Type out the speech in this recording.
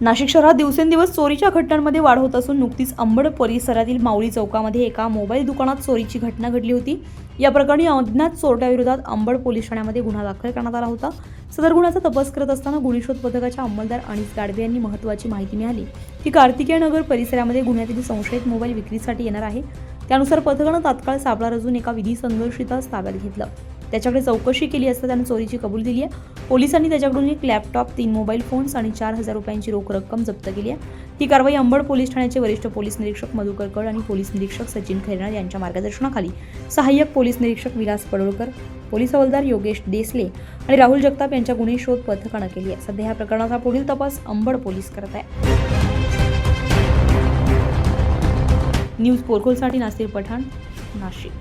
नाशिक शहरात दिवसेंदिवस चोरीच्या घटनांमध्ये वाढ होत असून नुकतीच अंबड परिसरातील माऊली चौकामध्ये एका मोबाईल दुकानात चोरीची घटना घडली होती. या प्रकरणी अज्ञात चोरट्याविरोधात अंबड पोलीस ठाण्यामध्ये गुन्हा दाखल करण्यात आला होता. सदर गुन्ह्याचा तपास करत असताना गुन्हे शोध पथकाच्या अंमलदार अनिस गाडवे यांनी महत्त्वाची माहिती मिळाली. की कार्तिकेय नगर परिसरामध्ये गुन्ह्यातील संशयित मोबाईल विक्रीसाठी येणार आहे. त्यानुसार पथकानं तात्काळ सापळा रचून एका विधी संघर्षितास ताब्यात घेतलं. त्याच्याकडे चौकशी केली असता त्यानं चोरीची कबूल दिली आहे. पोलिसांनी त्याच्याकडून एक लॅपटॉप तीन मोबाईल फोन्स आणि चार हजार रुपयांची रोख रक्कम जप्त केली आहे. ही कारवाई अंबड पोलीस ठाण्याचे वरिष्ठ पोलीस निरीक्षक मधुकर कड आणि पोलीस निरीक्षक सचिन खैरनार यांच्या मार्गदर्शनाखाली. सहाय्यक पोलीस निरीक्षक विलास पडोळकर पोलीस हवालदार योगेश देसले आणि राहुल जगताप यांच्या गुन्हे शोध पथकानं केली आहे. सध्या ह्या प्रकरणाचा पुढील तपास अंबड पोलीस करत आहे. न्यूज पोरखोलसाठी नासिर पठाण नाशिक.